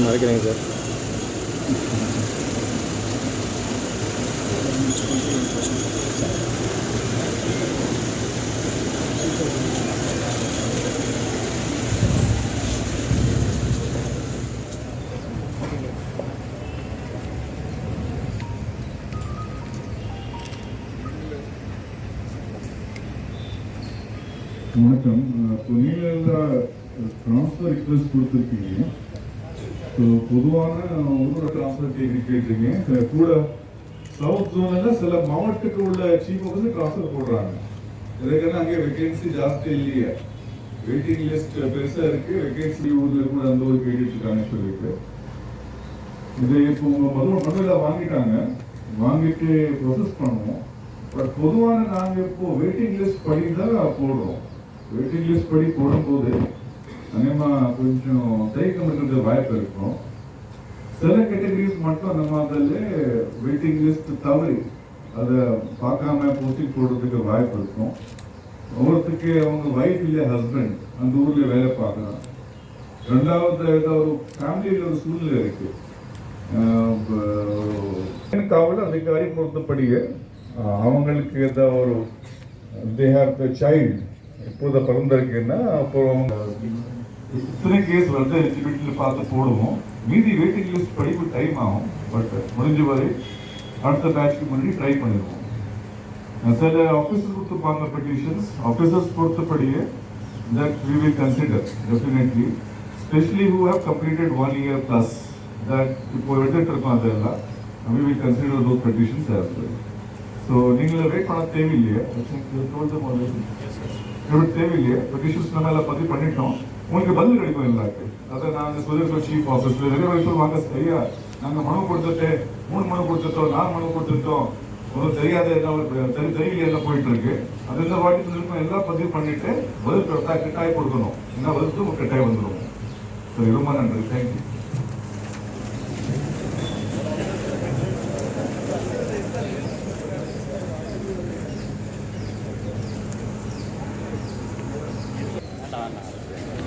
மறைக்கிறேங்க sir. வணக்கம். இப்போ நீங்கள் ட்ரான்ஸ்ஃபர் ரிக்வெஸ்ட் கொடுத்துருக்கீங்க. ஸோ பொதுவான ஒரு ட்ரான்ஸ்ஃபர் கேள்வி கேட்டீங்க கூட சவுத் ஜோனில் சில மாவட்டத்துக்கு உள்ள சீஃப் ஆஃபீஸர் ட்ரான்ஸ்ஃபர் போடுறாங்க. இதுக்கான அங்கே வேகன்சி ஜாஸ்தி இல்லையே. வெயிட்டிங் லிஸ்ட் பெருசாக இருக்கு. வேகன்சி ஊரில் கூட அந்த ஒரு கேட்டுட்டு இருக்காங்க சொல்லிட்டு. இது இப்போ உங்கள் மதுரை மதுரையில் வாங்கிட்டாங்க. வாங்கிட்டு ப்ரொசஸ் பண்ணுவோம். பட் பொதுவான நாங்கள் இப்போ வெயிட்டிங் லிஸ்ட் படி தான் போடுறோம். வெயிட்டிங் லிஸ்ட் படி போடும்போது அதிகமாக கொஞ்சம் தயக்கம் இருக்கிறது வாய்ப்பு இருக்கும். சில கேட்டகரிஸ் மட்டும் அந்த அதில் வெயிட்டிங் லிஸ்ட் தவறி அதை பார்க்காம போஸ்டிங் போடுறதுக்கு வாய்ப்பு இருக்கும். ஒவ்வொருத்துக்கு அவங்க ஒய்ஃப் இல்லை ஹஸ்பண்ட் அந்த ஊரில் வேலை பார்க்கலாம் ரெண்டாவது ஏதோ ஒரு ஃபேமிலியில் ஒரு சூழ்நிலை இருக்கு. காவல் அதிகாரி பொறுத்தபடியே அவங்களுக்கு ஏதாவது ஒரு தே ஹேவ் த சைல்டு இப்போதை பிறந்திருக்குன்னா அப்போ அவங்க இத்தனை கேஸ் வந்து எலிஜிபிலிட்டியில் பார்த்து போடுவோம் மீதி வெயிட்டிங் லிஸ்ட் படிப்பு டைம் ஆகும் பட் முடிஞ்ச வரை அடுத்த பேட்ச்க்கு முன்னாடி ட்ரை பண்ணிடுவோம் சில ஆஃபீஸர்ஸ் கொடுத்துருப்பாங்க பெட்டிஷன்ஸ் ஆஃபீஸர்ஸ் பொறுத்தபடியே that we will consider definitely, especially who have completed one year plus, that இப்போ எடுத்துட்டு இருக்கோம் அதெல்லாம் we will consider those petitions as well. So நீங்கள் வெயிட் பண்ண தேவையில்லையே I think you told them already. இவ்வளவு தேவையில்லையே பெட்டிஷன்ஸ் நம்ம எல்லாம் பதிவு பண்ணிட்டோம் உங்களுக்கு பதில் கிடைக்கும் எல்லாருக்கு அதை நாங்கள் சொல்லியிருக்கோம் சீஃப் ஆஃபீஸர் நிறைய சொல்லுவாங்க சரியா? நாங்கள் மனு கொடுத்துட்டு மூணு மனு கொடுத்துட்டோம் நாலு மனு கொடுத்துட்டோம். ஒன்றும் தெரியாத என்ன தெரி தெரியல என்ன போயிட்டு இருக்கு அது இந்த வாட்டி திரும்ப எல்லாம் பதிவு பண்ணிட்டு பதில் கரெக்டாக கட்டாயம் கொடுக்கணும். என்ன பதில் உங்களுக்கு கட்டாயம் வந்துடும் சரி ரொம்ப நன்றி. Thank you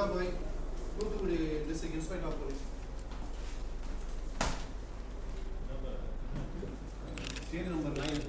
Kanakabai Thoothukudi district inspector of police state number nine